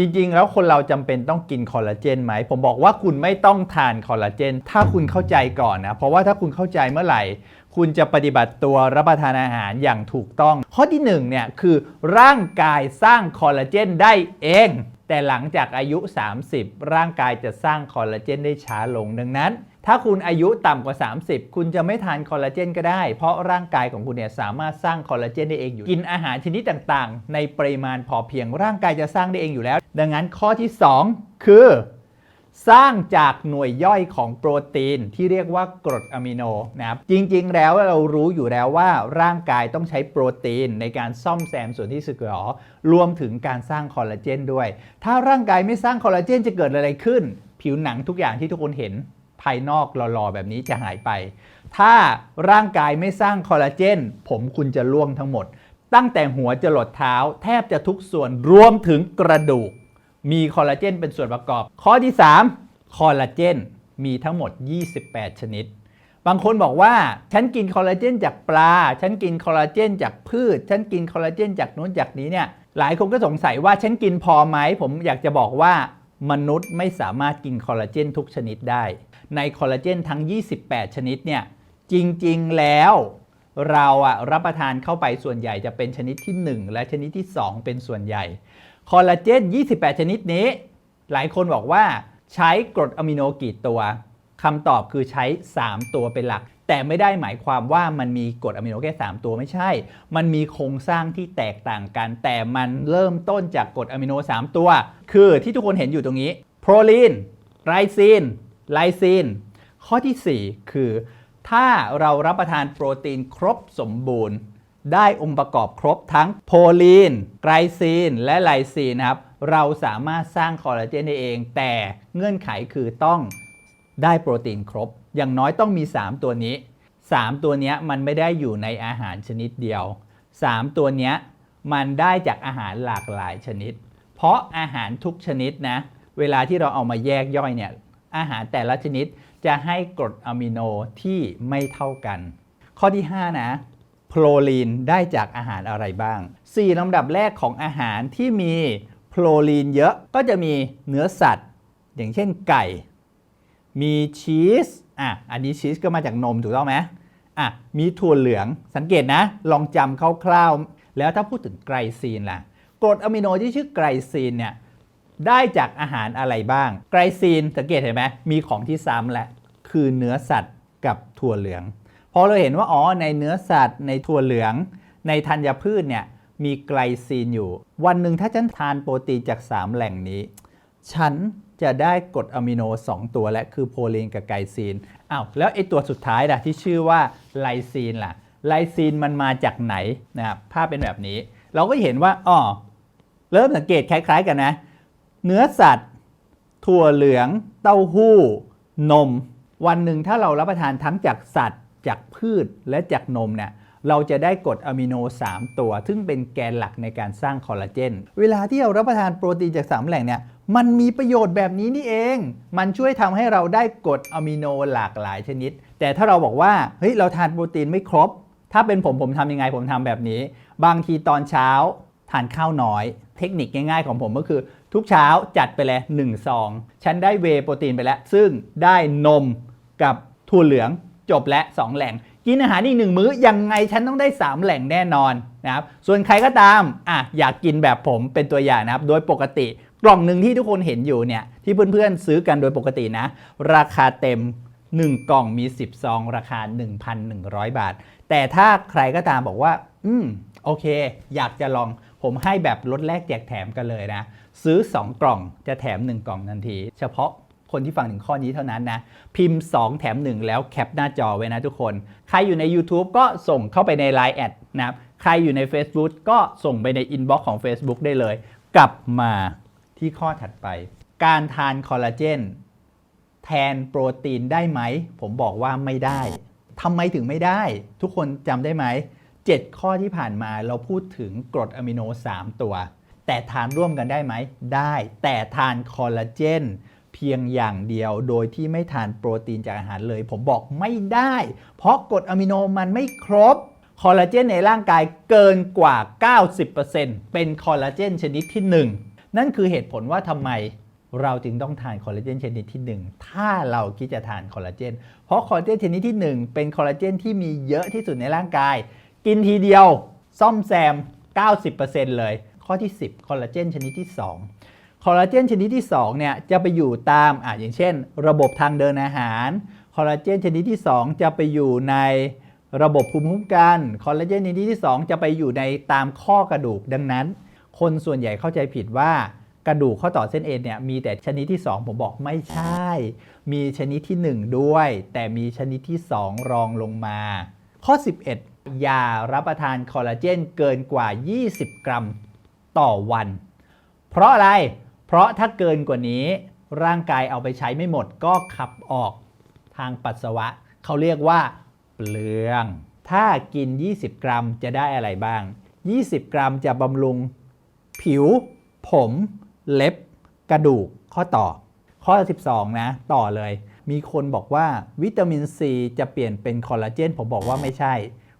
จริงๆ แล้วคนเราจำเป็นต้องกินคอลลาเจนไหม ผมบอกว่าคุณไม่ต้องทานคอลลาเจน ถ้าคุณเข้าใจก่อนนะ เพราะว่าถ้าคุณเข้าใจเมื่อไหร่ คุณจะปฏิบัติตัวรับประทานอาหารอย่างถูกต้อง ข้อที่หนึ่งเนี่ยคือร่างกายสร้างคอลลาเจนได้เอง แต่หลังจากอายุ 30 ร่างกายจะสร้างคอลลาเจนได้ช้าลงดังนั้น ถ้าคุณอายุต่ำกว่า 30 คุณจะไม่ทานคอลลาเจนก็ได้ เพราะร่างกายของคุณเนี่ยสามารถสร้างคอลลาเจนได้เองอยู่ กินอาหารชนิดต่างๆ ในปริมาณพอเพียงร่างกายจะสร้างได้เองอยู่แล้ว ดังนั้นข้อที่ 2 คือ สร้างจากหน่วยย่อยของโปรตีนที่เรียกว่ากรดอะมิโนนะครับจริงๆ แล้วเรารู้อยู่แล้วว่าร่างกายต้องใช้โปรตีนในการซ่อมแซมส่วนที่สึกหรอรวมถึงการสร้างคอลลาเจนด้วย ถ้าร่างกายไม่สร้างคอลลาเจนจะเกิดอะไรขึ้น ผิวหนังทุกอย่างที่ทุกคนเห็น ภายนอกหล่อๆแบบนี้จะหายไป ถ้าร่างกายไม่สร้างคอลลาเจน ผมคุณจะล่วงทั้งหมด ตั้งแต่หัวจรดเท้า แทบจะทุกส่วนรวมถึงกระดูก มีคอลลาเจนเป็นส่วนประกอบ ข้อที่ 3 คอลลาเจน มีทั้งหมด 28 ชนิด บางคนบอกว่า ฉันกินคอลลาเจนจากปลา ฉันกินคอลลาเจนจากพืช ฉันกินคอลลาเจนจากนู้นจากนี้เนี่ยหลายคนก็สงสัยว่าฉันกินพอไหม ผมอยากจะบอกว่า มนุษย์ไม่สามารถกินคอลลาเจนทุกชนิดได้ ในคอลลาเจนทั้ง 28 ชนิดเนี่ยจริงๆแล้วเราอะรับประทานเข้าไปส่วนใหญ่จะเป็นชนิดที่ 1 และชนิดที่ 2 เป็นส่วนใหญ่ คอลลาเจน 28 ชนิดนี้ หลายคนบอกว่าใช้กรดอะมิโนกี่ตัวคำตอบคือใช้ 3 ตัวเป็นหลัก แต่ไม่ได้หมายความว่ามันมีกรดอะมิโนแค่3ตัวไม่ใช่ มันมีโครงสร้างที่แตกต่างกัน แต่มันเริ่มต้นจากกรดอะมิโน 3 ตัว คือที่ทุกคนเห็นอยู่ตรงนี้โปรลีน ไรซีน ไลซีน ข้อทีสี่ 4 คือ ถ้าเรารับประทานโปรตีนครบสมบูรณ์ ได้องค์ประกอบครบทั้งโพลีน ไกลซีน และไลซีนนะครับ เราสามารถสร้างคอลลาเจนได้เอง แต่เงื่อนไขคือต้องได้โปรตีนครบ อย่างน้อยต้องมี 3 ตัวนี้ 3 ตัวนี้มันไม่ได้อยู่ในอาหารชนิดเดียว 3 ตัวนี้มันได้จากอาหารหลากหลายชนิด เพราะอาหารทุกชนิดนะ เวลาที่เราเอามาแยกย่อยเนี่ยอาหารแต่ละชนิดจะให้กรดอะมิโนที่ไม่เท่ากัน ข้อที่ 5 นะโพลีนได้จากอาหารอะไรบ้าง 4 ลำดับแรกของอาหารที่มีโพลีนเยอะก็จะมีเนื้อสัตว์ อย่างเช่นไก่ มีชีส อะอันนี้ชีสก็มาจากนมถูกต้องไหมอะมีถั่วเหลืองสังเกตนะ ลองจำคร่าวๆ แล้วถ้าพูดถึงไกลซีนล่ะกรดอะมิโนที่ชื่อไกลซีนเนี่ยได้จากอาหารอะไรบ้าง ไกลซีนสังเกตเห็นไหมมีของที่ซ้ำแหละคือเนื้อสัตว์กับถั่วเหลืองพอเราเห็นว่าอ๋อในเนื้อสัตว์ ในถั่วเหลือง ในธัญพืชเนี่ยมีไกลซีนอยู่ วันหนึ่งถ้าฉันทานโปรตีนจาก 3 แหล่งนี้ ฉัน จะได้กรดอะมิโน 2 ตัวและคือโพลีนกับไกซีนอ้าวแล้วไอตัวสุดท้ายล่ะที่ชื่อว่าไลซีนล่ะไลซีนมันมาจากไหนนะครับภาพเป็นแบบนี้ เราก็เห็นว่าอ๋อเริ่มสังเกตคล้ายๆกันนะ เนื้อสัตว์ ถั่วเหลือง เต้าหู้ นม วันหนึ่งถ้าเรารับประทานทั้งจากสัตว์ จากพืชและจากนมเนี่ย เราจะได้กรดอะมิโน 3 ตัว ซึ่งเป็นแกนหลักในการสร้างคอลลาเจน เวลาที่เรารับประทานโปรตีนจาก 3 แหล่งเนี่ย มันมีประโยชน์แบบนี้นี่เอง มันช่วยทำให้เราได้กรดอะมิโนหลากหลายชนิด แต่ถ้าเราบอกว่า เฮ้ย เราทานโปรตีนไม่ครบ ถ้าเป็นผมผมทำยังไง ผมทำแบบนี้ บางทีตอนเช้าทานข้าวน้อย เทคนิคง่ายๆของผมก็คือทุกเช้าจัดไปเลย1ซอง ฉันได้เวโปรตีนไปแล้ว ซึ่งได้นมกับถั่วเหลืองจบและ2แหล่ง กินอาหารอีกหนึ่งมื้อยังไงฉันต้องได้ 3 แหล่งแน่นอนนะครับส่วนใครก็ตามอะอยากกินแบบผมเป็นตัวอย่างนะครับ โดยปกติกล่องหนึ่งที่ทุกคนเห็นอยู่เนี่ยที่เพื่อนๆซื้อกันโดยปกตินะ ราคาเต็ม 1 กล่องมี 10 ซอง ราคา 1,100 บาท แต่ถ้าใครก็ตามบอกว่า อืมโอเค อยากจะลองผมให้แบบลดแลกแจกแถมกันเลยนะ ซื้อ 2 กล่องจะแถม 1 กล่องทันที เฉพาะ คนที่ฟังถึงข้อนี้เท่านั้นนะ พิมพ์ 2 แถม 1 แล้วแคปหน้าจอไว้นะทุกคน ใครอยู่ใน YouTube ก็ส่งเข้าไปใน Line แอดนะครับ ใครอยู่ใน Facebook ก็ส่งไปในอินบ็อกซ์ของ Facebook ได้เลย กลับมาที่ข้อถัดไป การทานคอลลาเจนแทนโปรตีนได้ไหม ผมบอกว่าไม่ได้ทำไมถึงไม่ได้ ทุกคนจำได้ไหม 7 ข้อที่ผ่านมาเราพูดถึงกรดอะมิโน 3 ตัว แต่ทานร่วมกันได้ไหม ได้ แต่ทานคอลลาเจน เพียงอย่างเดียว โดยที่ไม่ทานโปรตีนจากอาหารเลย ผมบอกไม่ได้ เพราะกรดอะมิโนมันไม่ครบคอลลาเจนในร่างกายเกินกว่า 90%เป็นคอลลาเจนชนิดที่ 1 นั่นคือเหตุผลว่าทำไมเราจึงต้องทานคอลลาเจนชนิดที่ 1 ถ้าเราคิดจะทานคอลลาเจน เพราะคอลลาเจนชนิดที่ 1 เป็นคอลลาเจนที่มีเยอะที่สุดในร่างกาย กินทีเดียวซ่อมแซม 90%เลย ข้อที่ 10 คอลลาเจนชนิดที่ 2 คอลลาเจนชนิดที่2เนี่ยจะไปอยู่ตามอะอย่างเช่น ระบบทางเดินอาหาร คอลลาเจนชนิดที่ 2 จะไปอยู่ในระบบภูมิคุ้มกัน คอลลาเจนชนิดที่ 2 จะไปอยู่ในตามข้อกระดูกดังนั้น คนส่วนใหญ่เข้าใจผิดว่ากระดูกข้อต่อเส้นเอ็นเนี่ยมีแต่ชนิดที่ 2 ผมบอกไม่ใช่ มีชนิดที่ 1 ด้วย แต่มีชนิดที่ 2 รองลงมา ข้อ 11 อย่ารับประทานคอลลาเจนเกินกว่า 20 กรัมต่อวัน เพราะอะไร เพราะถ้าเกินกว่านี้ร่างกายเอาไปใช้ไม่หมดก็ขับออกทางปัสสาวะ เขาเรียกว่าเปลือง ถ้ากิน 20 กรัมจะได้อะไรบ้าง 20 กรัมจะบำรุง ผิว ผม เล็บ กระดูกข้อต่อ ข้อ 12 นะ ต่อเลย มีคนบอกว่าวิตามินซีจะเปลี่ยนเป็นคอลลาเจนผมบอกว่าไม่ใช่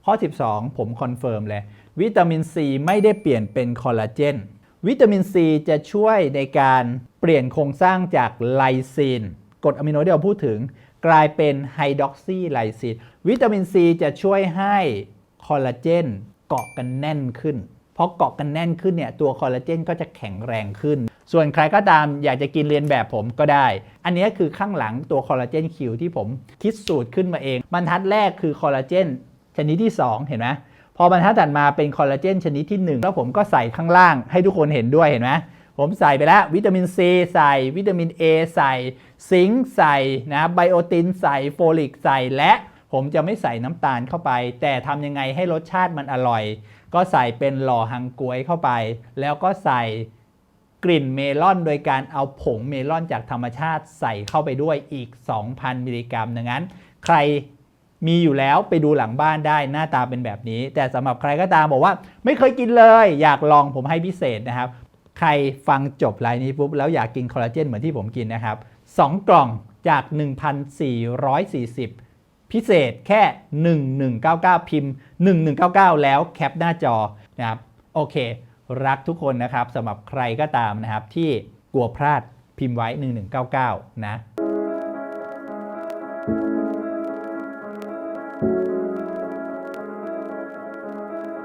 ข้อ 12 ผมคอนเฟิร์มเลย วิตามินซีไม่ได้เปลี่ยนเป็นคอลลาเจน วิตามินซีจะช่วยในการเปลี่ยนโครงสร้างจากไลซีนกรดอะมิโนที่เราพูดถึง กลายเป็นไฮดรอกซีไลซีนวิตามินซีจะช่วยให้คอลลาเจนเกาะกันแน่นขึ้นเพราะเกาะกันแน่นขึ้นเนี่ยตัวคอลลาเจนก็จะแข็งแรงขึ้น ส่วนใครก็ตามอยากจะกินเรียนแบบผมก็ได้ อันนี้คือข้างหลังตัวคอลลาเจนคิวที่ผมคิดสูตรขึ้นมาเองบรรทัดแรกคือคอลลาเจนชนิดที่ 2 เห็นไหม พอบรรทัดถัดมาเป็นคอลลาเจนชนิดที่ 1 แล้วผมก็ใส่ข้างล่างให้ทุกคนเห็นด้วยเห็นไหมผมใส่ไปแล้ววิตามินซีใส่วิตามิน A ใส่ซิงค์ใส่นะไบโอตินใส่โฟลิกใส่และผมจะไม่ใส่น้ำตาลเข้าไป แต่ทำยังไงให้รสชาติมันอร่อย ก็ใส่เป็นหล่อฮังกวยเข้าไป แล้วก็ใส่กลิ่นเมลอน โดยการเอาผงเมลอนจากธรรมชาติใส่เข้าไปด้วยอีก 2,000 มิลลิกรัมดังนั้น ใคร มีอยู่แล้วไปดูหลังบ้านได้หน้าตาเป็นแบบนี้ แต่สำหรับใครก็ตามบอกว่า ไม่เคยกินเลย อยากลองผมให้พิเศษนะครับ ใครฟังจบไลน์นี้ปุ๊บแล้วอยากกินคอลลาเจนเหมือนที่ผมกินนะครับ 2 กล่องจาก 1,440 พิเศษแค่ 1199 พิมพ์ 1199 แล้วแคปหน้าจอนะครับโอเค รักทุกคนนะครับสำหรับใครก็ตามนะครับที่กลัวพลาดพิมพ์ไว้ 1199 นะ